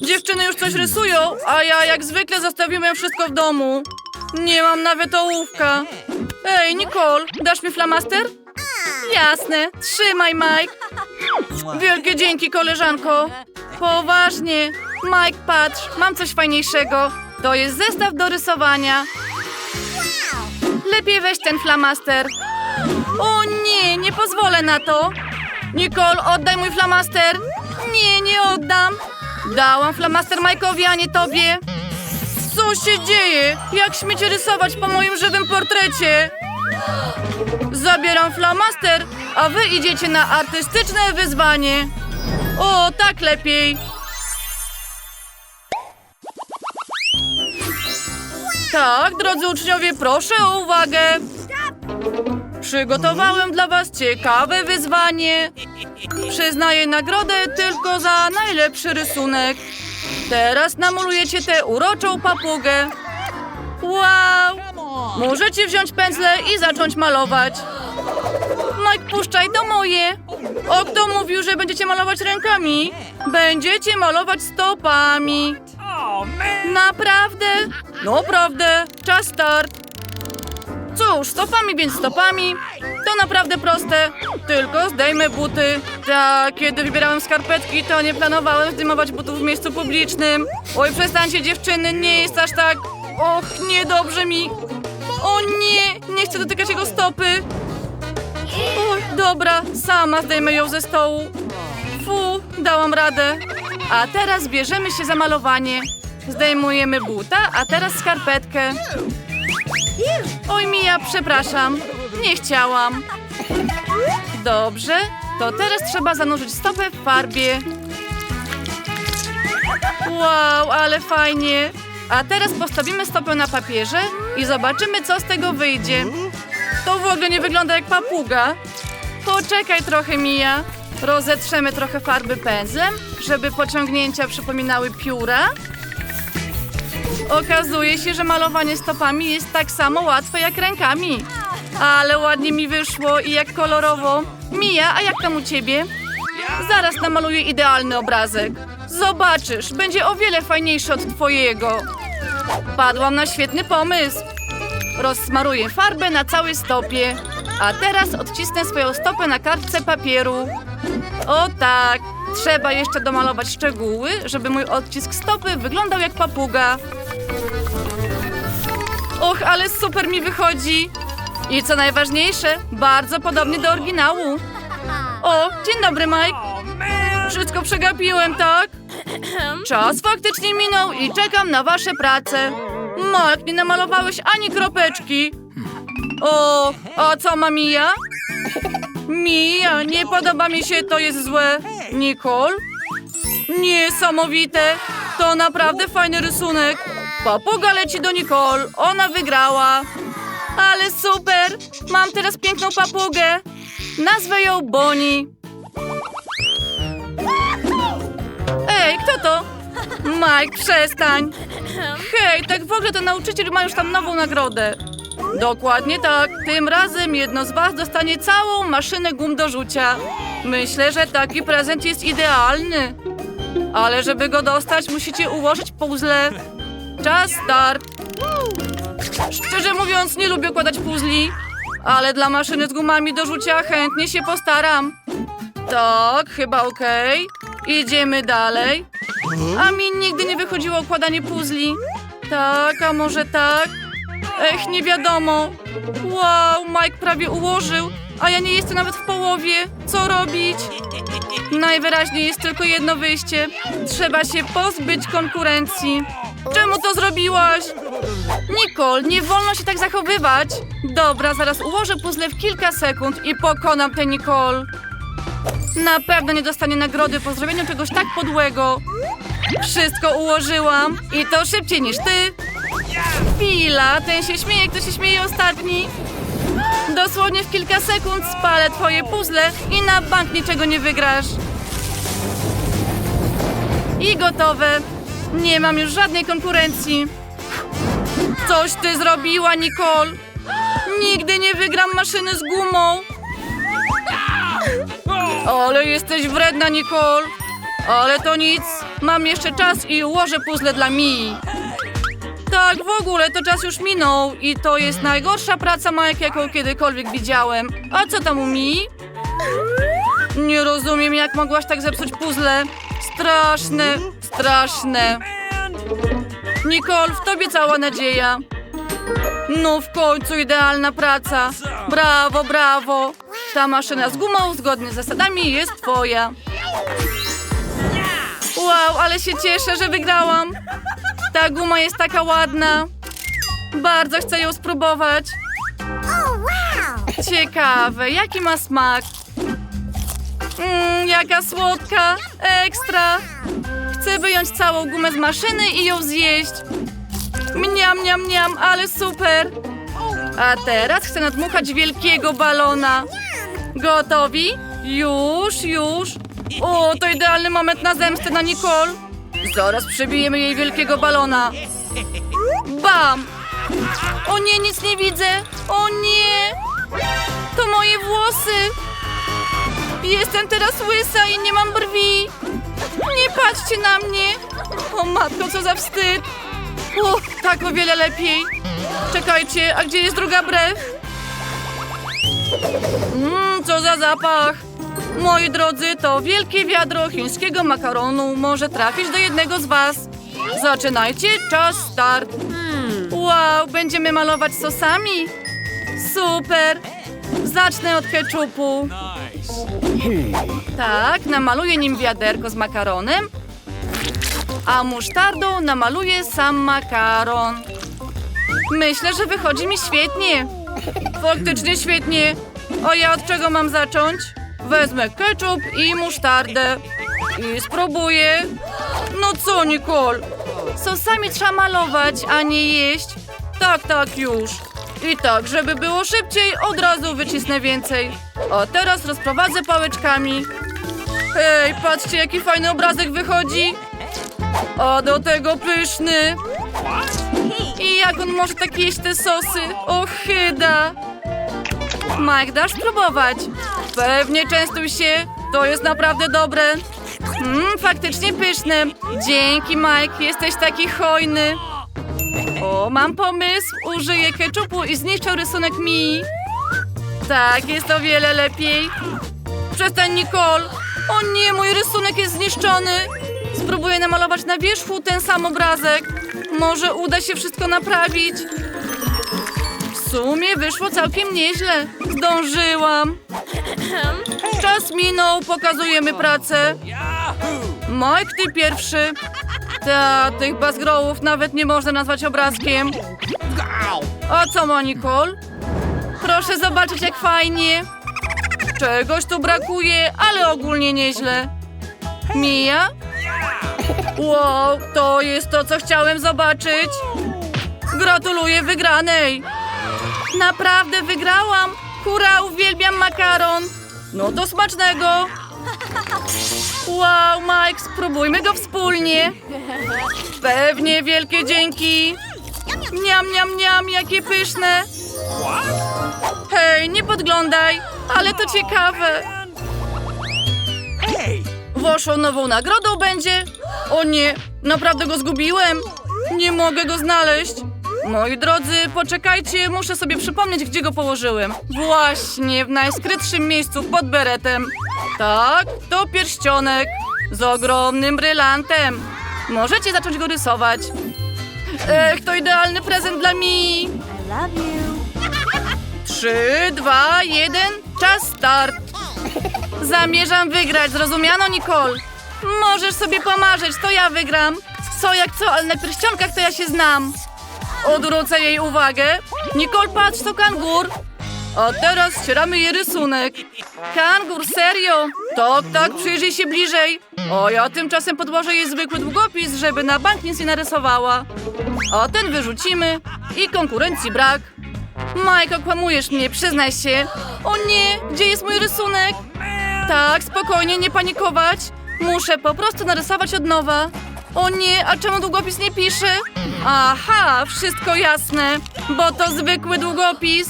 Dziewczyny już coś rysują, a ja jak zwykle zostawiłem wszystko w domu. Nie mam nawet ołówka. Ej, Nicole, dasz mi flamaster? Jasne, trzymaj, Mike. Wielkie dzięki, koleżanko. Poważnie. Mike, patrz, mam coś fajniejszego. To jest zestaw do rysowania. Lepiej weź ten flamaster. O nie, nie pozwolę na to. Nicole, oddaj mój flamaster. Nie, nie oddam. Dałam flamaster Mike'owi, a nie tobie. Co się dzieje? Jak śmiecie rysować po moim żywym portrecie? Zabieram flamaster, a wy idziecie na artystyczne wyzwanie. O, tak lepiej. Tak, drodzy uczniowie, proszę o uwagę. Przygotowałem dla was ciekawe wyzwanie. Przyznaję nagrodę tylko za najlepszy rysunek. Teraz namalujecie tę uroczą papugę. Wow! Możecie wziąć pędzle i zacząć malować. Mike, puszczaj, to moje. O, kto mówił, że będziecie malować rękami? Będziecie malować stopami. Naprawdę? No, prawdę. Czas start. Cóż, stopami więc stopami. To naprawdę proste. Tylko zdejmę buty. Tak, kiedy wybierałem skarpetki, to nie planowałem zdejmować butów w miejscu publicznym. Oj, przestańcie dziewczyny, nie jest aż tak... Och, niedobrze mi. O nie, nie chcę dotykać jego stopy. Oj, dobra, sama zdejmę ją ze stołu. Fu, dałam radę. A teraz bierzemy się za malowanie. Zdejmujemy buta, a teraz skarpetkę. Oj, Mija, przepraszam. Nie chciałam. Dobrze, to teraz trzeba zanurzyć stopę w farbie. Wow, ale fajnie. A teraz postawimy stopę na papierze i zobaczymy, co z tego wyjdzie. To w ogóle nie wygląda jak papuga. Poczekaj trochę, Mija. Rozetrzemy trochę farby pędzlem, żeby pociągnięcia przypominały pióra. Okazuje się, że malowanie stopami jest tak samo łatwe jak rękami. Ale ładnie mi wyszło i jak kolorowo. Mija, a jak tam u ciebie? Zaraz namaluję idealny obrazek. Zobaczysz, będzie o wiele fajniejszy od twojego. Padłam na świetny pomysł. Rozsmaruję farbę na całej stopie. A teraz odcisnę swoją stopę na kartce papieru. O tak, trzeba jeszcze domalować szczegóły, żeby mój odcisk stopy wyglądał jak papuga. Och, ale super mi wychodzi. I co najważniejsze, bardzo podobny do oryginału. O, dzień dobry, Mike. Wszystko przegapiłem, tak? Czas faktycznie minął i czekam na wasze prace. Mike, nie namalowałeś ani kropeczki. O, a co ma Mija? Mija, nie podoba mi się, to jest złe. Nicole? Niesamowite. To naprawdę fajny rysunek. Papuga leci do Nicole. Ona wygrała. Ale super. Mam teraz piękną papugę. Nazwę ją Bonnie. Ej, kto to? Mike, przestań. Hej, tak w ogóle to nauczyciel ma już tam nową nagrodę. Dokładnie tak. Tym razem jedno z was dostanie całą maszynę gum do rzucia. Myślę, że taki prezent jest idealny. Ale żeby go dostać, musicie ułożyć puzzle. Czas start. Szczerze mówiąc, nie lubię układać puzli, ale dla maszyny z gumami do rzucia chętnie się postaram. Tak, chyba okej. Idziemy dalej. A mi nigdy nie wychodziło układanie puzli. Tak, a może tak? Ech, nie wiadomo. Wow, Mike prawie ułożył, a ja nie jestem nawet w połowie. Co robić? Najwyraźniej jest tylko jedno wyjście. Trzeba się pozbyć konkurencji. Czemu to zrobiłaś? Nicole, nie wolno się tak zachowywać. Dobra, zaraz ułożę puzzle w kilka sekund i pokonam tę Nicole. Na pewno nie dostanie nagrody po zrobieniu czegoś tak podłego. Wszystko ułożyłam i to szybciej niż ty. Chwila, ten się śmieje, kto się śmieje ostatni. Dosłownie w kilka sekund spalę twoje puzzle i na bank niczego nie wygrasz. I gotowe. Nie mam już żadnej konkurencji. Coś ty zrobiła, Nicole. Nigdy nie wygram maszyny z gumą. Ale jesteś wredna, Nicole. Ale to nic. Mam jeszcze czas i ułożę puzzle dla Mii. Tak, w ogóle to czas już minął i to jest najgorsza praca Mike, jaką kiedykolwiek widziałem. A co tam u Mii? Nie rozumiem, jak mogłaś tak zepsuć puzzle. Straszne, straszne. Nicole, w tobie cała nadzieja. No w końcu idealna praca. Brawo, brawo. Ta maszyna z gumą zgodnie z zasadami jest twoja. Wow, ale się cieszę, że wygrałam. Ta guma jest taka ładna. Bardzo chcę ją spróbować. Ciekawe, jaki ma smak. Mmm, jaka słodka. Ekstra. Chcę wyjąć całą gumę z maszyny i ją zjeść. Mniam, mniam, mniam, ale super. A teraz chcę nadmuchać wielkiego balona. Gotowi? Już, już. O, to idealny moment na zemstę na Nicole. Zaraz przebijemy jej wielkiego balona. Bam! O nie, nic nie widzę. O nie! To moje włosy. Jestem teraz łysa i nie mam brwi. Nie patrzcie na mnie. O matko, co za wstyd. O, tak o wiele lepiej. Czekajcie, a gdzie jest druga brew? Mmm, co za zapach. Moi drodzy, to wielkie wiadro chińskiego makaronu może trafić do jednego z was. Zaczynajcie, czas start. Wow, będziemy malować sosami? Super. Zacznę od keczupu. Tak, namaluję nim wiaderko z makaronem, a musztardą namaluję sam makaron. Myślę, że wychodzi mi świetnie. Faktycznie świetnie. A ja od czego mam zacząć? Wezmę ketchup i musztardę. I spróbuję. No co, Nicole? Sosami trzeba malować, a nie jeść. Tak, tak, już. I tak, żeby było szybciej, od razu wycisnę więcej. A teraz rozprowadzę pałeczkami. Hej, patrzcie, jaki fajny obrazek wychodzi. A do tego pyszny. I jak on może tak jeść te sosy? Ochyda. Mike, dasz próbować? Pewnie częstuj się. To jest naprawdę dobre. Mmm, faktycznie pyszne. Dzięki, Mike. Jesteś taki hojny. O, mam pomysł. Użyję keczupu i zniszczę rysunek mi. Tak, jest o wiele lepiej. Przestań, Nicole. O nie, mój rysunek jest zniszczony. Spróbuję namalować na wierzchu ten sam obrazek. Może uda się wszystko naprawić. W sumie wyszło całkiem nieźle. Zdążyłam. Czas minął, pokazujemy pracę. Mike, ty pierwszy. Ta, tych bazgrołów nawet nie można nazwać obrazkiem. A co ma Nicole? Proszę zobaczyć, jak fajnie. Czegoś tu brakuje, ale ogólnie nieźle. Mija? Wow, to jest to, co chciałem zobaczyć. Gratuluję wygranej. Naprawdę wygrałam. Hurra, uwielbiam makaron. No to smacznego. Wow, Mike, spróbujmy go wspólnie. Pewnie, wielkie dzięki. Niam, niam, niam, jakie pyszne. Hej, nie podglądaj, ale to ciekawe. Waszą nową nagrodą będzie... O nie, naprawdę go zgubiłem. Nie mogę go znaleźć. Moi drodzy, poczekajcie, muszę sobie przypomnieć, gdzie go położyłem. Właśnie, w najskrytszym miejscu pod beretem. Tak, to pierścionek z ogromnym brylantem. Możecie zacząć go rysować. Ech, to idealny prezent dla mi. Trzy, dwa, jeden, czas start. Zamierzam wygrać, zrozumiano, Nicole? Możesz sobie pomarzyć, to ja wygram. Co jak co, ale na pierścionkach to ja się znam. Odwrócę jej uwagę. Nicole, patrz, to kangur. A teraz ścieramy jej rysunek. Kangur, serio? Tak, tak, przyjrzyj się bliżej. O, ja tymczasem podłożę jej zwykły długopis, żeby na bank nic nie narysowała. A ten wyrzucimy i konkurencji brak. Mike, okłamujesz mnie, przyznaj się. O nie, gdzie jest mój rysunek? Tak, spokojnie, nie panikować. Muszę po prostu narysować od nowa. O nie, a czemu długopis nie pisze? Aha, wszystko jasne, bo to zwykły długopis.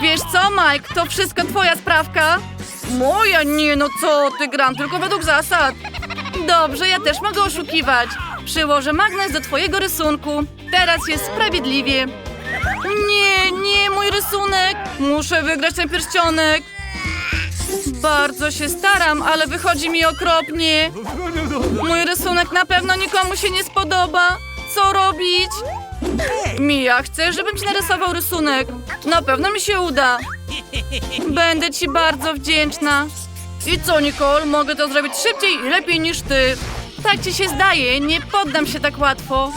Wiesz co, Mike, to wszystko twoja sprawka. Moja nie, no co ty, gram tylko według zasad. Dobrze, ja też mogę oszukiwać. Przyłożę magnes do twojego rysunku. Teraz jest sprawiedliwie. Nie, nie, mój rysunek. Muszę wygrać ten pierścionek. Bardzo się staram, ale wychodzi mi okropnie. Mój rysunek na pewno nikomu się nie spodoba. Co robić? Mija, chcesz, żebym ci narysował rysunek? Na pewno mi się uda. Będę ci bardzo wdzięczna. I co, Nicole? Mogę to zrobić szybciej i lepiej niż ty. Tak ci się zdaje, nie poddam się tak łatwo.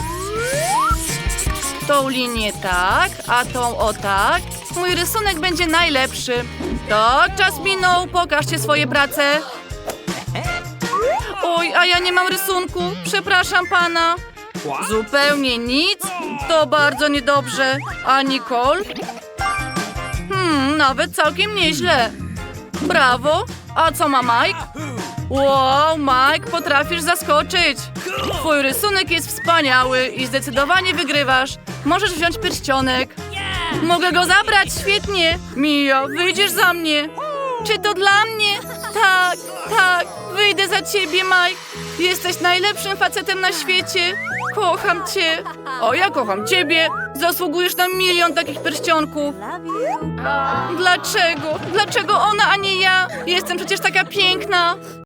Tą linię tak, a tą o tak. Mój rysunek będzie najlepszy. Tak, czas minął, pokażcie swoje prace. Oj, a ja nie mam rysunku. Przepraszam pana. Zupełnie nic? To bardzo niedobrze. A Nicole? Hmm, nawet całkiem nieźle. Brawo. A co ma Mike? Wow, Mike, potrafisz zaskoczyć. Twój rysunek jest wspaniały i zdecydowanie wygrywasz. Możesz wziąć pierścionek. Mogę go zabrać, świetnie. Mija, wyjdziesz za mnie. Czy to dla mnie? Tak, tak, wyjdę za ciebie, Mike. Jesteś najlepszym facetem na świecie. Kocham cię. O, ja kocham ciebie. Zasługujesz na milion takich pierścionków. Dlaczego? Dlaczego ona, a nie ja? Jestem przecież taka piękna.